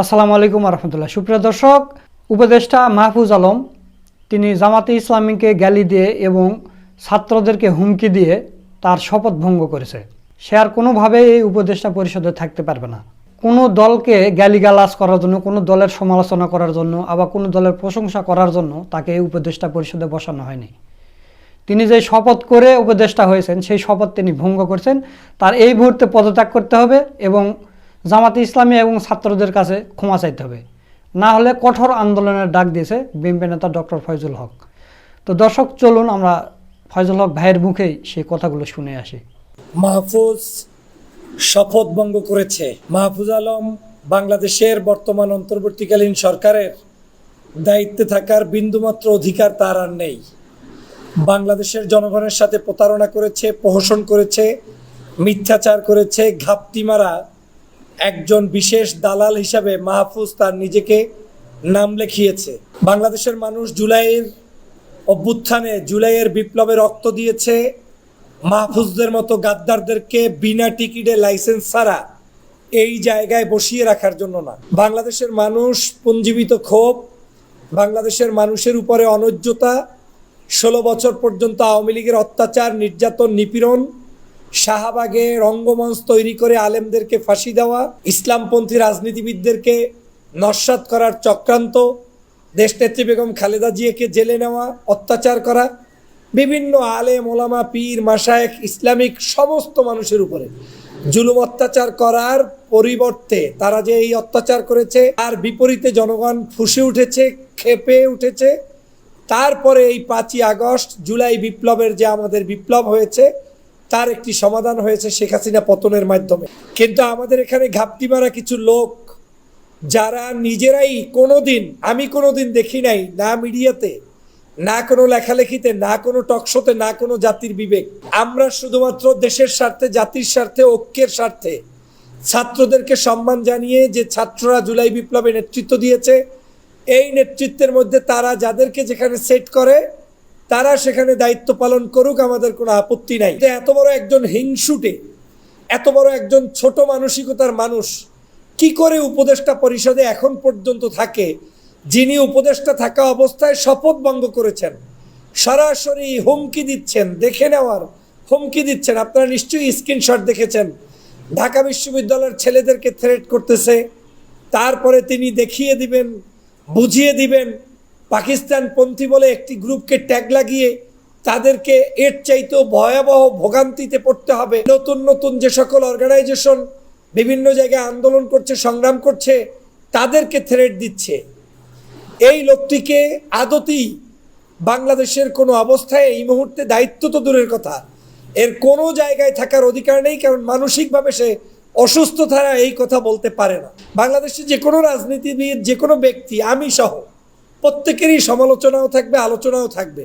আসসালামু আলাইকুম রহমতুল্লাহ সুপ্রিয় দর্শক, উপদেষ্টা মাহফুজ আলম, তিনি জামাতে ইসলামীকে গ্যালি দিয়ে এবং ছাত্রদেরকে হুমকি দিয়ে তার শপথ ভঙ্গ করেছে। সে আর কোনোভাবেই এই উপদেষ্টা পরিষদে থাকতে পারবে না। কোনো দলকে গ্যালিগালাজ করার জন্য, কোনো দলের সমালোচনা করার জন্য, আবার কোনো দলের প্রশংসা করার জন্য তাকে এই উপদেষ্টা পরিষদে বসানো হয়নি। তিনি যে শপথ করে উপদেষ্টা হয়েছেন, সেই শপথ তিনি ভঙ্গ করছেন। তার এই মুহূর্তে পদত্যাগ করতে হবে এবং জামাতে ইসলামী এবং ছাত্রদের কাছে ক্ষমা চাইতে হবে। না হলে কঠোর আন্দোলনের ডাক দিয়েছে বিএনপি নেতা ডক্টর ফয়জুল হক। তো দর্শক, চলুন আমরা ফয়জুল হক ভাইয়ের মুখেই সেই কথাগুলো শুনে আসি। মাহফুজ শপথ ভঙ্গ করেছে। মাহফুজ আলম বাংলাদেশের বর্তমান অন্তর্বর্তীকালীন সরকারের দায়িত্বে থাকার বিন্দুমাত্র অধিকার তার আর নেই। বাংলাদেশের জনগণের সাথে প্রতারণা করেছে প্রহসন করেছে, মিথ্যাচার করেছে, ঘাপটি মারা একজন বিশেষ দালাল হিসাবে মাহফুজ তার নিজেকে নাম লেখিয়েছে। বাংলাদেশের মানুষ জুলাইয়ের অভ্যুত্থানে জুলাইয়ের বিপ্লবে রক্ত দিয়েছে। মাহফুজদের মতো গাদ্দারদেরকে বিনা টিকিটে লাইসেন্স ছাড়া এই জায়গায় বসিয়ে রাখার জন্য না। বাংলাদেশের মানুষ পুঞ্জীবিত ক্ষোভ, বাংলাদেশের মানুষের উপরে অনৈজ্যতা ষোলো বছর পর্যন্ত আওয়ামী লীগের অত্যাচার, নির্যাতন, নিপীড়ন শাহবাগে রঙ্গমঞ্চ তৈরি করে আলেমদেরকে ফাঁসি দেওয়া, ইসলামপন্থী রাজনীতিবিদদেরকে নস্বাত করার চক্রান্ত, দেশনেত্রী বেগম খালেদা জিয়াকে জেলে নেওয়া, অত্যাচার করা, বিভিন্ন আলেম, ওলামা, পীর মাসায়েক ইসলামিক সমস্ত মানুষের উপরে জুলুম অত্যাচার করার পরিবর্তে তারা যে এই অত্যাচার করেছে, তার বিপরীতে জনগণ ফুসে উঠেছে, খেপে উঠেছে। তারপরে এই পাঁচই আগস্ট, জুলাই বিপ্লবের যে আমাদের বিপ্লব হয়েছে তার একটি সমাধান হয়েছে শেখ হাসিনা পতনের মাধ্যমে। কিন্তু আমাদের এখানে ঘাপটি মারা কিছু লোক যারা নিজেরাই কোনোদিন, আমি কোনোদিন দেখি নাই, না মিডিয়াতে, না কোনো লেখালেখিতে, না কোনো টকশোতে না কোনো জাতির বিবেক। আমরা শুধুমাত্র দেশের স্বার্থে, জাতির স্বার্থে, ঐক্যের স্বার্থে ছাত্রদেরকে সম্মান জানিয়ে যে ছাত্ররা জুলাই বিপ্লবে নেতৃত্ব দিয়েছে, এই নেতৃত্বের মধ্যে তারা যাদেরকে যেখানে সেট করে তারা সেখানে দায়িত্ব পালন করুক, আমাদের কোনো আপত্তি নাই। এত বড় একজন হিংসুটে, এত বড় একজন ছোট মানসিকতার মানুষ কি করে উপদেষ্টা পরিষদে এখন পর্যন্ত থাকে, যিনি উপদেষ্টা থাকা অবস্থায় শপথ ভঙ্গ করেছেন, সরাসরি হুমকি দিচ্ছেন, দেখে নেওয়ার হুমকি দিচ্ছেন। আপনারা নিশ্চয়ই স্ক্রিনশট দেখেছেন। ঢাকা বিশ্ববিদ্যালয়ের ছেলেদেরকে থ্রেট করতেছে, তারপরে তিনি দেখিয়ে দিবেন, বুঝিয়ে দিবেন পাকিস্তানপন্থী বলে একটি গ্রুপকে ট্যাগ লাগিয়ে তাদেরকে এর চাইতেও ভয়াবহ ভোগান্তিতে পড়তে হবে। নতুন নতুন যে সকল অর্গানাইজেশন বিভিন্ন জায়গায় আন্দোলন করছে, সংগ্রাম করছে, তাদেরকে থ্রেট দিচ্ছে। এই লোকটিকে আদতেই বাংলাদেশের কোনো অবস্থায় এই মুহূর্তে দায়িত্ব তো দূরের কথা। এর কোনো জায়গায় থাকার অধিকার নেই, কারণ মানসিকভাবে সে অসুস্থ ছাড়া এই কথা বলতে পারে না। বাংলাদেশে যে কোনো রাজনীতিবিদ, যে কোনো ব্যক্তি, আমি সহ প্রত্যেকেরই সমালোচনাও থাকবে, আলোচনাও থাকবে।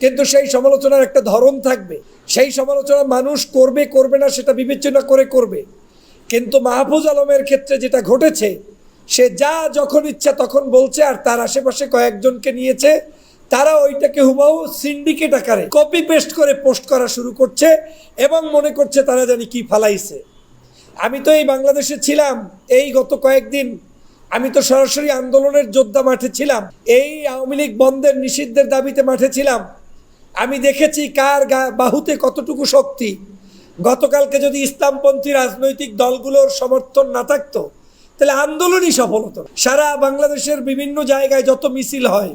কিন্তু সেই সমালোচনার একটা ধরন থাকবে। সেই সমালোচনা মানুষ করবে করবে না সেটা বিবেচনা করে করবে। কিন্তু মাহফুজ আলমের ক্ষেত্রে যেটা ঘটেছে, সে যা যখন ইচ্ছা তখন বলছে আর তার আশেপাশে কয়েকজনকে নিয়েছে। তারা ওইটাকে হুবাহু সিন্ডিকেট আকারে কপি পেস্ট করে পোস্ট করা শুরু করছে এবং মনে করছে তারা জানি কি ফালাইছে। আমি তো এই বাংলাদেশে ছিলাম, এই গত কয়েকদিন আমি তো সরাসরি আন্দোলনের যোদ্ধা মাঠে ছিলাম। এই আওয়ামী লীগ বন্ধের নিষিদ্ধের দাবিতে মাঠে ছিলাম। আমি দেখেছি কার বাহুতে কতটুকু শক্তি। গতকালকে যদি ইসলামপন্থী রাজনৈতিক দলগুলোর সমর্থন না থাকতো, তাহলে আন্দোলনই সফল হতো সারা বাংলাদেশের বিভিন্ন জায়গায় যত মিছিল হয়,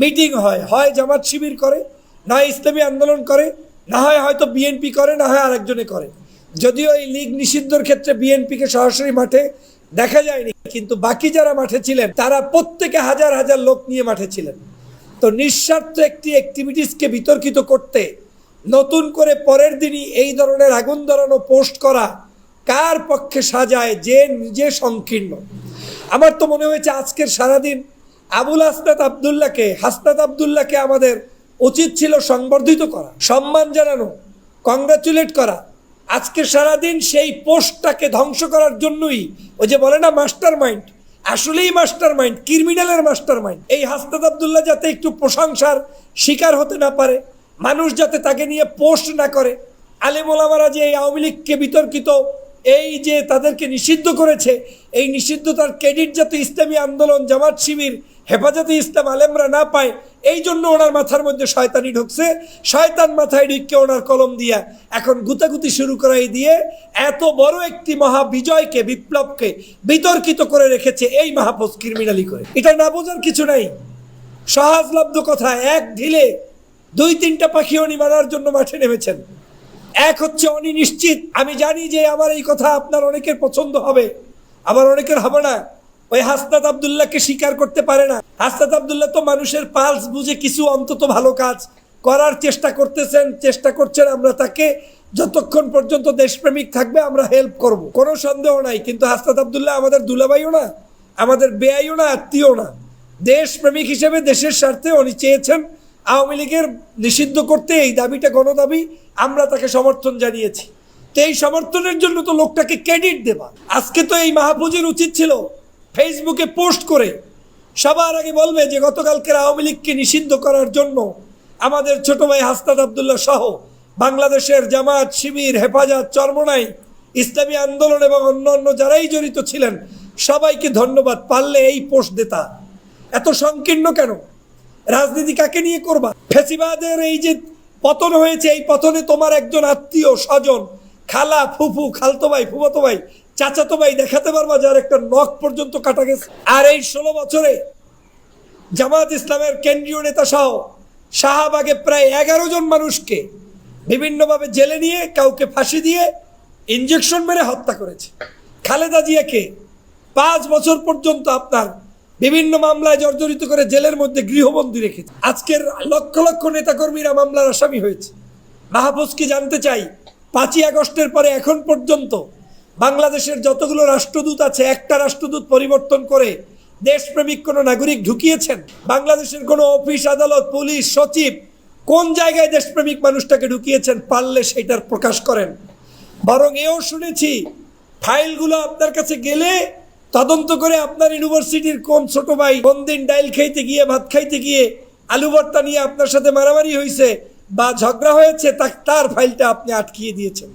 মিটিং হয় হয় জামাত শিবির করে, না ইসলামী আন্দোলন করে, না হয় হয়তো বিএনপি করে, না হয় আরেকজনে করে। যদিও এই লীগ নিষিদ্ধর ক্ষেত্রে বিএনপিকে সরাসরি মাঠে দেখা যায়নি, কিন্তু বাকি যারা মাঠে ছিলেন, তারা প্রত্যেকে হাজার হাজার লোক নিয়ে মাঠে ছিলেন। তো নিঃস্বার্থ একটি অ্যাক্টিভিটিসকে বিতর্কিত করতে, নতুন করে পরের দিনই এই ধরনের আগুন ধরানো পোস্ট করা, কার পক্ষে সাজায়, যে নিজে সংকীর্ণ? আমার তো মনে হয়েছে আজকের সারাদিন আবুল হাসনাত আবদুল্লাহকে হাসনাত আবদুল্লাহকে আমাদের উচিত ছিল সংবর্ধিত করা, সম্মান জানানো কংগ্রাচুলেট করা। আজকে সারাদিন সেই পোস্টটাকে ধ্বংস করার জন্যই ওই যে বলে না মাস্টার মাইন্ড আসলেই মাস্টার মাইন্ড ক্রিমিনালের মাস্টার মাইন্ড এই হাসনাত আবদুল্লাহ যাতে একটু প্রশংসার শিকার হতে না পারে, মানুষ যাতে তাকে নিয়ে পোস্ট না করে আলেম ওলামারা যে এই আওয়ামী লীগকে বিতর্কিত, এই যে তাদেরকে নিষিদ্ধ করেছে, এই নিষিদ্ধতার ক্রেডিট যাতে ইসলামী আন্দোলন, জামাত শিবির হেফাজতে ইসলাম আলেমরা না পায় এই জন্য ওনার মাথার মধ্যে শয়তানি ঢুকছে। শয়তান মাথায় ঢুককে ওনার কলম দিয়া এখন গুতাগুতি শুরু করাই দিয়ে এত বড় একটি মহা বিজয়কে বিপ্লবকে বিতর্কিত করে রেখেছে এই মাহাপোজ ক্রিমিনালি করে। এটা না বোঝার কিছু নাই। সহজলব্ধ কথা, এক ঢিলে দুই তিনটা পাখি উনি মারার জন্য মাঠে নেমেছেন। এক হচ্ছে উনি নিশ্চিত আমি জানি যে আমার এই কথা আপনার অনেকের পছন্দ হবে আবার অনেকের হবে না। ওই হাসনাত আবদুল্লাহকে স্বীকার করতে পারে না। হাসনাত আবদুল্লাহ তো মানুষের পালস বুঝে কিছু অন্তত ভালো কাজ করার চেষ্টা করতেছেন, চেষ্টা করছেন আমরা তাকে যতক্ষণ পর্যন্ত দেশপ্রেমিক থাকবে আমরা হেল্প করব। কোনো সন্দেহ নাই, কিন্তু হাসনাত আবদুল্লাহ আমাদের দুলাবাইও না, আমাদের বেআইও না আত্মীয় না। দেশপ্রেমিক হিসেবে দেশের স্বার্থে উনি চেয়েছেন আওয়ামী লীগের নিষিদ্ধ করতে, এই দাবিটা গণদাবি, আমরা তাকে সমর্থন জানিয়েছি। তো এই সমর্থনের জন্য তো লোকটাকে ক্রেডিট দেবা। আজকে তো এই মাহফুজের উচিত ছিল ফেসবুকে পোস্ট করে, সবার আগে বলবে যে গতকালকের আওয়ামী লীগকে নিষিদ্ধ করার জন্য আমাদের ছোট ভাই হাসনাদ আবদুল্লাহ সহ বাংলাদেশের জামাত শিবির, হেফাজত, চরমনাই, ইসলামী আন্দোলন এবং অন্যান্য যারাই জড়িত ছিলেন, সবাইকে ধন্যবাদ। পারলে এই পোস্ট দেতা এত সংকীর্ণ কেন? রাজনীতি কাকে নিয়ে করবা? ফেসিবাদের এই যে পতন হয়েছে, এই পতনে তোমার একজন আত্মীয়, স্বজন, খালা, ফুফু, খালতো ভাই, ফুফাতো ভাই চাচাতো ভাই দেখাতে পারবা যার একটা নখ পর্যন্ত কাটা গেছে। আর এই ষোলো বছরে জামাত ইসলামের কেন্দ্রীয় নেতা সহ শাহবাগে প্রায় এগারো জন মানুষকে বিভিন্নভাবে জেলে নিয়ে, কাউকে ফাঁসি দিয়ে ইঞ্জেকশন মেরে হত্যা করেছে। খালেদা জিয়াকে পাঁচ বছর পর্যন্ত আপনার বিভিন্ন মামলায় জর্জরিত করে জেলের মধ্যে গৃহবন্দী রেখেছে। আজকের লক্ষ লক্ষ নেতাকর্মীরা মামলার আসামি হয়েছে। মাহফুজকে জানতে চাই, পাঁচই আগস্টের পরে এখন পর্যন্ত বাংলাদেশের যতগুলো রাষ্ট্রদূত আছে, একটা রাষ্ট্রদূত পরিবর্তন করে দেশপ্রেমিক কোনো নাগরিক ঢুকিয়েছেন? বাংলাদেশের কোনো অফিস, আদালত, পুলিশ, সচিব কোন জায়গায় দেশপ্রেমিক মানুষটাকে ঢুকিয়েছেন পারলে সেটার প্রকাশ করেন? বরং এও শুনেছি, ফাইলগুলো আপনার কাছে গেলে তদন্ত করে আপনার ইউনিভার্সিটির কোন ছোট ভাই কোন দিন ডাইল খাইতে গিয়ে, ভাত খাইতে গিয়ে আলু ভর্তা নিয়ে আপনার সাথে মারামারি হয়েছে বা ঝগড়া হয়েছে তার ফাইলটা আপনি আটকিয়ে দিয়েছেন।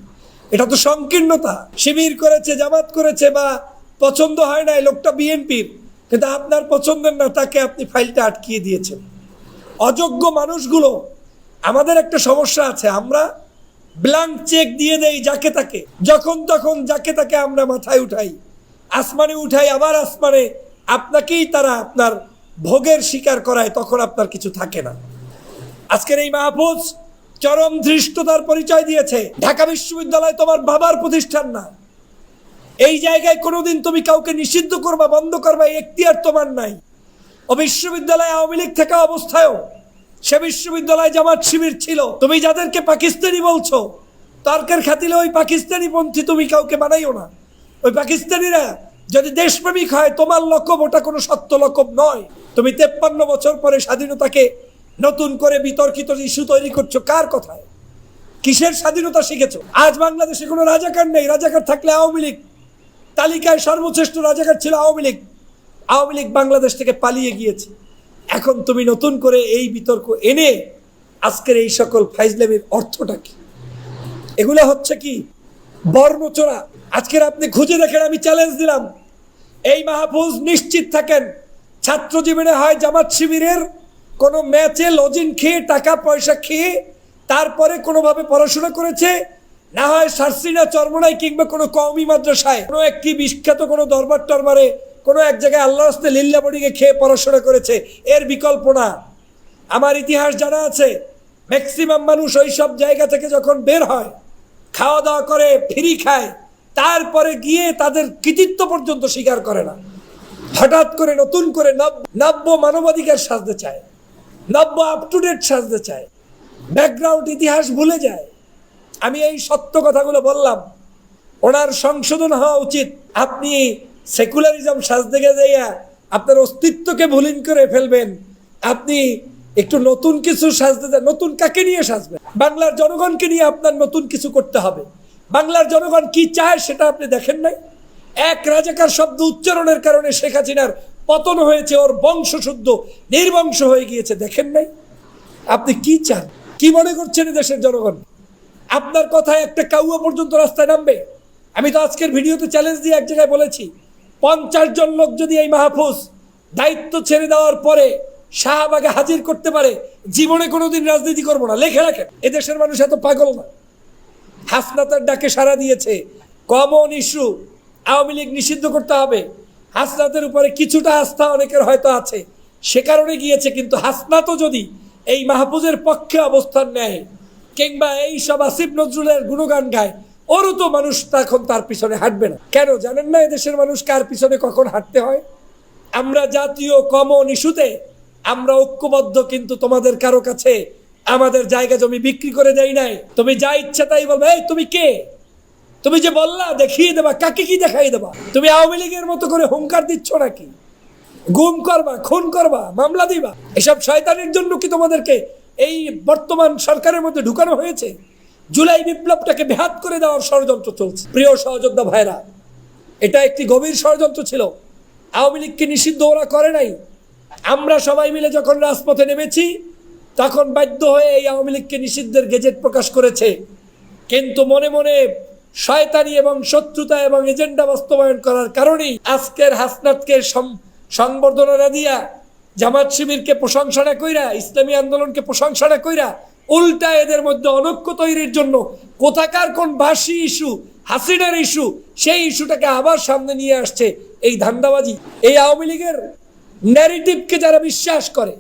এটা তো সংকীর্ণতা। শিবির করেছে, জামাত করেছে বা পছন্দ হয় না এই লোকটা বিএনপির, কিন্তু আপনার পছন্দের না তাকে আপনি ফাইলটা আটকিয়ে দিয়েছেন। অযোগ্য মানুষগুলো, আমাদের একটা সমস্যা আছে, আমরা ব্ল্যাঙ্ক চেক দিয়ে দেই যাকে তাকে। যখন তখন যাকে তাকে আমরা মাথায় উঠাই, আসমানে উঠাই, আবার আসমানে আপনাকেই তারা আপনার ভোগের শিকার করায়, তখন আপনার কিছু থাকে না। আজকের এই মাহফুজ চরম ধৃষ্টতার পরিচয় দিয়েছে। ঢাকা বিশ্ববিদ্যালয় তোমার বাবার প্রতিষ্ঠান না। এই জায়গায় কোনোদিন তুমি কাউকে নিষিদ্ধ করবা, বন্ধ করবা এখতিয়ার তোমার নাই। ও বিশ্ববিদ্যালয় আওয়ামী লীগ থাকা অবস্থায়ও সে বিশ্ববিদ্যালয় জামাত শিবির ছিল। তুমি যাদেরকে পাকিস্তানি বলছো, তর্কের খাতিলে ওই পাকিস্তানি পন্থী তুমি কাউকে বানাইও না। ওই পাকিস্তানিরা যদি দেশপ্রেমিক হয়, তোমার লকব ওটা কোনো সত্য লকব নয়। তুমি তেপ্পান্ন বছর পরে স্বাধীনতাকে নতুন করে বিতর্কিত ইস্যু তৈরি করছ কার কথায়? কিসের স্বাধীনতা শিখেছো? আজ বাংলাদেশে কোনো রাজাকার নেই। রাজাকার থাকলে আওয়ামী লীগ। তালিকায় সর্বশ্রেষ্ঠ রাজাকার ছিল আওয়ামী লীগ। আওয়ামী লীগ বাংলাদেশ থেকে পালিয়ে গিয়েছে। এখন তুমি নতুন করে এই বিতর্ক এনে আজকের এই সকল ফাইজলামির অর্থটা কি? এগুলো হচ্ছে কি? বর্ণচোরা। আজকের আপনি খুঁজে দেখেন, আমি চ্যালেঞ্জ দিলাম। এই মাহফুজ নিশ্চিত থাকেন। ছাত্র জীবনে হয় জামাত শিবিরের কোনো ম্যাচে লজিন খেয়ে টাকা পয়সা খেয়ে তারপরে কোনোভাবে পড়াশোনা করেছে, না হয় সারসিনা চরমনাই কিংবা কোনো কওমি মাদ্রাসায়। কোনো একটি বিখ্যাত কোনো দরবার টরবারে কোনো এক জায়গায় আল্লাহ হস্তে লিল্লা বডিকে খেয়ে পড়াশোনা করেছে, এর বিকল্প না। আমার ইতিহাস জানা আছে, ম্যাক্সিমাম মানুষ ওই সব জায়গা থেকে যখন বের হয় খাওয়া দাওয়া করে, ফ্রি খায়, তারপরে গিয়ে তাদের কৃতিত্ব পর্যন্ত স্বীকার করে না। হঠাৎ করে নতুন করে নব- নব্য মানবাধিকার সাজতে চায়। নব্য আপ টু ডেট সাজতে চায়। ব্যাকগ্রাউন্ড ইতিহাস ভুলে যায়। আমি এই সত্য কথাগুলো বললাম। ওনার সংশোধন হওয়া উচিত। আপনি সেকুলারিজম সাজতে যাইয়া আপনার অস্তিত্বকে ভুলিন করে ফেলবেন। আপনি একটু নতুন কিছু সাজতে চান নতুন কাকে নিয়ে সাজবেন? বাংলার জনগণকে নিয়ে আপনার নতুন কিছু করতে হবে। বাংলার জনগণ কি চায় সেটা আপনি দেখেন নাই? এক রাজাকার শব্দ উচ্চারণের কারণে শেখ হাসিনার পতন হয়েছে, ওর বংশ শুদ্ধ নির্বংশ হয়ে গিয়েছে। দেখেন নাই? আপনি কি চান? কি মনে করছেন দেশের জনগণ? আপনার কথায় একটা কাউয়া পর্যন্ত রাস্তায় নামবে? আমি তো আজকের ভিডিওতে চ্যালেঞ্জ দিয়ে এক জায়গায় বলেছি, পঞ্চাশ জন লোক যদি এই মাহফুজ দায়িত্ব ছেড়ে দেওয়ার পরে শাহবাগে হাজির করতে পারে, জীবনে কোনোদিন রাজনীতি করব না। লেখে রাখেন, এদেশের মানুষ এত পাগল না। হাসনাতার ডাকে সাড়া দিয়েছে কমন ইস্যু আওয়ামী লীগ নিষিদ্ধ করতে হবে। হাসনাতের উপরে কিছুটা আস্থা অনেকের হয়তো আছে। সে কারণে গিয়েছে, কিন্তু হাসনাতও যদি এই মাহফুজের পক্ষে অবস্থান নেয়, কিংবা এই সব আসিফ নজরুলের গুণগান গায়, ওরও তো মানুষ তখন তার পিছনে হাঁটবে না। কেন জানেন না এদেশের মানুষ কার পিছনে কখন হাঁটতে হয়? আমরা জাতীয় কমন ইস্যুতে আমরা ঐক্যবদ্ধ, কিন্তু তোমাদের কারও কাছে আমাদের জায়গা জমি বিক্রি করে দেয় নাই। তুমি যা ইচ্ছা তাই বলবে, এই, তুমি কে? তুমি যে বললা, দেখিয়ে দেবা, কাকে কি দেখাই দেবা? তুমি আওয়ামী লীগের মতো করে হুঙ্কার দিচ্ছ নাকি? গুম করবা, খুন করবা, মামলা দিবা? এসব শয়তানের জন্য কি তোমাদেরকে এই বর্তমান সরকারের মধ্যে ঢুকানো হয়েছে? জুলাই বিপ্লবটাকে বেহাত করে দেওয়ার ষড়যন্ত্র চলছে। প্রিয় সহযোদ্ধা ভাইরা, এটা একটি গভীর ষড়যন্ত্র ছিল। আওয়ামী লীগকে নিষিদ্ধ ওরা করে নাই। আমরা সবাই মিলে যখন রাজপথে নেমেছি, তখন বাধ্য হয়ে এই আওয়ামী লীগকে নিষিদ্ধের গেজেট প্রকাশ করেছে। কিন্তু মনে মনে শয়তানি এবং শত্রুতা এবং এজেন্ডা বাস্তবায়ন করার কারণেই আজকের হাসনাতকে সংবর্ধনা দিয়া জামাত শিবিরকে প্রশংসা না কইরা, ইসলামী আন্দোলনকে প্রশংসা না কইরা উল্টা এদের মধ্যে অনৈক্য তৈরির জন্য কোথাকার কোন বাসি ইস্যু, হাসিনার ইস্যু, সেই ইস্যুটাকে আবার সামনে নিয়ে আসছে এই ধান্দাবাজি। এই আওয়ামী লীগের ন্যারেটিভকে যারা বিশ্বাস করে,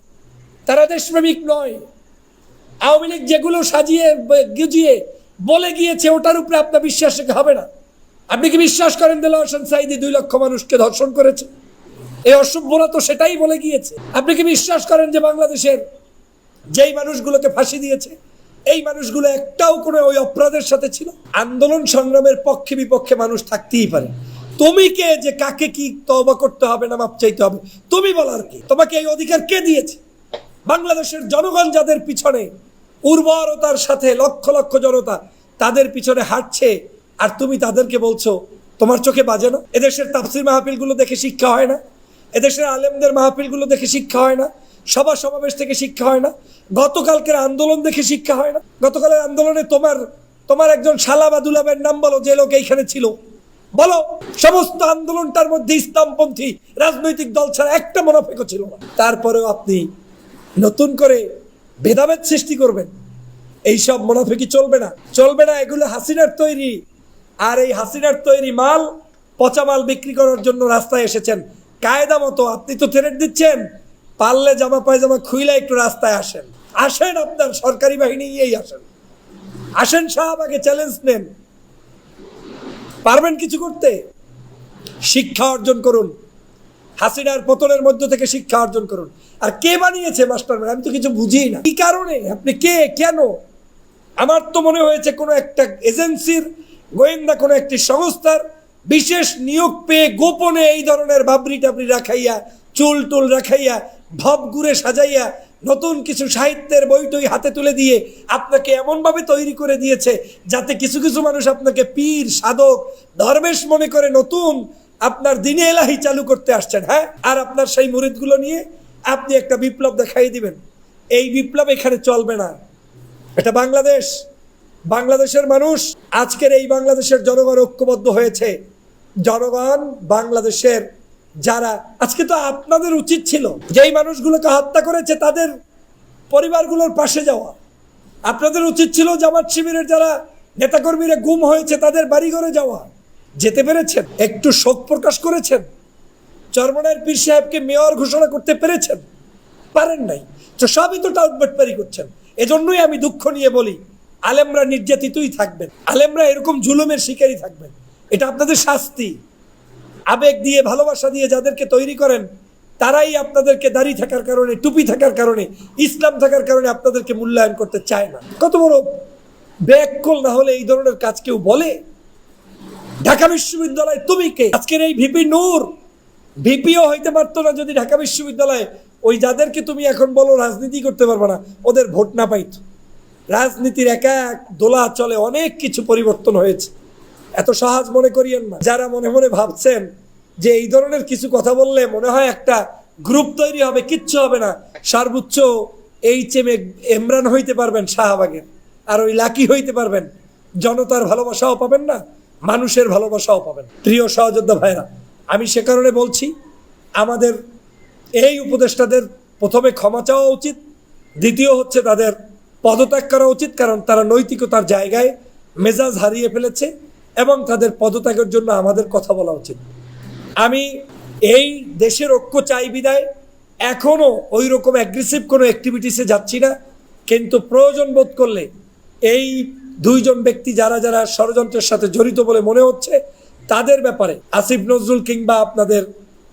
তারা দেশপ্রেমিক নয়। আওয়ামী লীগ যেগুলো সাজিয়ে, গুজিয়ে বলে গিয়েছে, ওটার উপরে আপনার বিশ্বাস হবে না। আপনি কি বিশ্বাস করেন দেলা হোসেন সাইদি দুই লক্ষ মানুষকে ধর্ষণ করেছে? এই অসভ্যরা তো সেটাই বলে গিয়েছে। আপনি কি বিশ্বাস করেন যে বাংলাদেশের যেই মানুষগুলোকে ফাঁসি দিয়েছে, এই মানুষগুলো একটাও কোনো ওই অপরাধের সাথে ছিল? আন্দোলন সংগ্রামের পক্ষে বিপক্ষে মানুষ থাকতেই পারে। তুমি কে যে কাকে কি তবা করতে হবে না মাপ চাইতে হবে, তুমি বলার কি? তোমাকে এই অধিকার কে দিয়েছে? বাংলাদেশের জনগণ যাদের পিছনে উর্বরতার সাথে লক্ষ লক্ষ জনতা তাদের পিছনে হাঁটছে, আর তুমি তাদেরকে বলছো, তোমার চোখে বাজে না? এদেশের তাফসির মাহফিলগুলো দেখে শিক্ষা হয় না। এদেশের আলেমদের মাহফিলগুলো দেখে শিক্ষা হয় না। সভা সমাবেশ থেকে শিক্ষা হয় না। গতকালকের আন্দোলন দেখে শিক্ষা হয় না। গতকালের আন্দোলনে তোমার তোমার একজন শালা বা দুলাবের নাম বলো, যে লোক এইখানে ছিল। বলো, সমস্ত আন্দোলনটার মধ্যে ইসলামপন্থী রাজনৈতিক দল ছাড়া একটা মনোফেকও ছিল না। তারপরেও আপনি নতুন করে ভেদাভেদ সৃষ্টি করবেন। এইসব মুনাফিকি চলবে না। চলবে না, এগুলো হাসিনার তৈরি। আর এই হাসিনার তৈরি মাল, পচা মাল বিক্রি করার জন্য রাস্তায় এসেছেন। কায়দা মতো, আপনি তো ট্রেনেট দিচ্ছেন। পারলে জামা পায়জামা খুইলে একটু রাস্তায় আসেন। আসেন আপনার সরকারি বাহিনী নিয়েই আসেন। আসেন শাহবাগে চ্যালেঞ্জ নেন। পারবেন কিছু করতে? শিক্ষা অর্জন করুন। হাসিনার পতনের মধ্য থেকে শিক্ষা অর্জন করুন। আর কে বানিয়েছে মাস্টার আমি তো কিছু বুঝি না। কি কারণে? আপনি কে? কেন? আমার তো মনে হয়েছে কোনো একটা এজেন্সির গোয়েন্দা, কোনো একটি সংস্থার বিশেষ নিয়োগ পেয়ে গোপনে এই ধরনের বাবরি টাবরি রাখাইয়া, চুল টুল রাখাইয়া, ভব ঘুরে সাজাইয়া, নতুন কিছু সাহিত্যের বইটই হাতে তুলে দিয়ে আপনাকে এমনভাবে তৈরি করে দিয়েছে যাতে কিছু কিছু মানুষ আপনাকে পীর, সাধক, ধর্মেশ মনে করে নতুন আপনার দিনে এলাহি চালু করতে আসছেন হ্যাঁ? আর আপনার সেই মুরিদগুলো নিয়ে আপনি একটা বিপ্লব দেখাই দিবেন। এই বিপ্লব এখানে চলবে না। এটা বাংলাদেশ। বাংলাদেশের মানুষ আজকের এই বাংলাদেশের জনগণ ঐক্যবদ্ধ হয়েছে। জনগণ বাংলাদেশের যারা, আজকে তো আপনাদের উচিত ছিল যেই মানুষগুলোকে হত্যা করেছে তাদের পরিবারগুলোর পাশে যাওয়া। আপনাদের উচিত ছিল জামাত শিবিরের যারা নেতাকর্মীরা গুম হয়েছে তাদের বাড়িঘরে যাওয়া। যেতে পেরেছেন? একটু শোক প্রকাশ করেছেন? চরমনার পীর সাহেবকে মেয়র ঘোষণা করতে পেরেছেন? পারেন নাই। তো সবই তো টাউটবাটপারি করছেন। এজন্যই আমি দুঃখ নিয়ে বলি, আলেমরা নির্যাতিতই থাকবেন। আলেমরা এরকম জুলুমের শিকারই থাকবেন। এটা আপনাদের শাস্তি। আবেগ দিয়ে, ভালোবাসা দিয়ে যাদেরকে তৈরি করেন, তারাই আপনাদেরকে দাঁড়িয়ে থাকার কারণে, টুপি থাকার কারণে, ইসলাম থাকার কারণে আপনাদেরকে মূল্যায়ন করতে চায় না। কত বড় ব্যাককল না হলে এই ধরনের কাজ কেউ বলে? ঢাকা বিশ্ববিদ্যালয়, তুমি কে? আজকের এই ভিপি নূর, ভিপিও হইতে পারতো না যদি ঢাকা বিশ্ববিদ্যালয়ে। ওই যাদেরকে তুমি এখন বলো রাজনীতি করতে পারবে না, ওদের ভোট না পাইতো। রাজনীতির একা এক দোলা চলে, অনেক কিছু পরিবর্তন হয়েছে। এত সহজ মনে করিয়েন না। যারা মনে মনে ভাবছেন যে এই ধরনের কিছু কথা বললে মনে হয় একটা গ্রুপ তৈরি হবে, কিচ্ছু হবে না। সর্বোচ্চ এইচ এম এমরান হইতে পারবেন শাহবাগের, আর ওই লাকি হইতে পারবেন। জনতার ভালোবাসাও পাবেন না। মানুষের ভালোবাসাও পাবেন। প্রিয় সহযোদ্ধা ভাইরা আমি সে কারণে বলছি, আমাদের এই উপদেষ্টাদের প্রথমে ক্ষমা চাওয়া উচিত, দ্বিতীয় হচ্ছে তাদের পদত্যাগ করা উচিত, কারণ তারা নৈতিকতার জায়গায় মেজাজ হারিয়ে ফেলেছে এবং তাদের পদত্যাগের জন্য আমাদের কথা বলা উচিত। আমি এই দেশের ঐক্য চাই বিদায়। এখনও ওই রকম অ্যাগ্রেসিভ কোনো অ্যাক্টিভিটিসে যাচ্ছি না, কিন্তু প্রয়োজন বোধ করলে এই দুইজন ব্যক্তি যারা যারা ষড়যন্ত্রের সাথে জড়িত বলে মনে হচ্ছে, তাদের ব্যাপারে আসিফ নজরুল কিংবা আপনাদের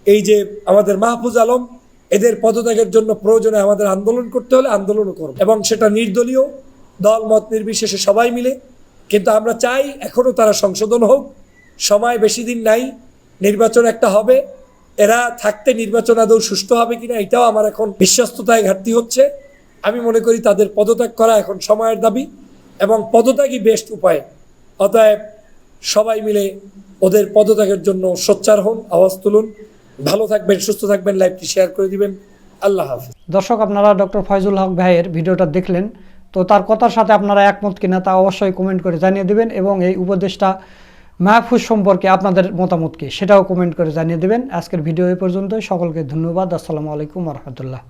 এই যে আমাদের মাহফুজ আলম, এদের পদত্যাগের জন্য প্রয়োজনে আমাদের আন্দোলন করতে হলে আন্দোলনও করব। এবং সেটা নির্দলীয়, দল, মত নির্বিশেষে সবাই মিলে। কিন্তু আমরা চাই এখনও তারা সংশোধন হোক। সময় বেশি দিন নাই, নির্বাচন একটা হবে। এরা থাকতে নির্বাচন আদৌ সুষ্ঠু হবে কিনা এটাও আমার এখন বিশ্বস্ততায় ঘাটতি হচ্ছে। আমি মনে করি তাদের পদত্যাগ করা এখন সময়ের দাবি। এবং পদত্যাগই বেস্ট উপায়। অতএব সবাই মিলে ওদের পদত্যাগের জন্য সোচ্চার হন, আওয়াজ তুলুন। ভালো থাকবেন, সুস্থ থাকবেন, লাইভটি শেয়ার করে দিবেন। আল্লাহ হাফিজ। দর্শক, আপনারা ডক্টর ফয়জুল হক ভাইয়ের ভিডিওটা দেখলেন। তো তার কথার সাথে আপনারা একমত কিনা তা অবশ্যই কমেন্ট করে জানিয়ে দেবেন এবং এই উপদেশটা মাহফুজ সম্পর্কে আপনাদের মতামত কি সেটাও কমেন্ট করে জানিয়ে দেবেন। আজকের ভিডিও এই পর্যন্ত সকলকে ধন্যবাদ। আসসালামু আলাইকুম রহমতুল্লাহ।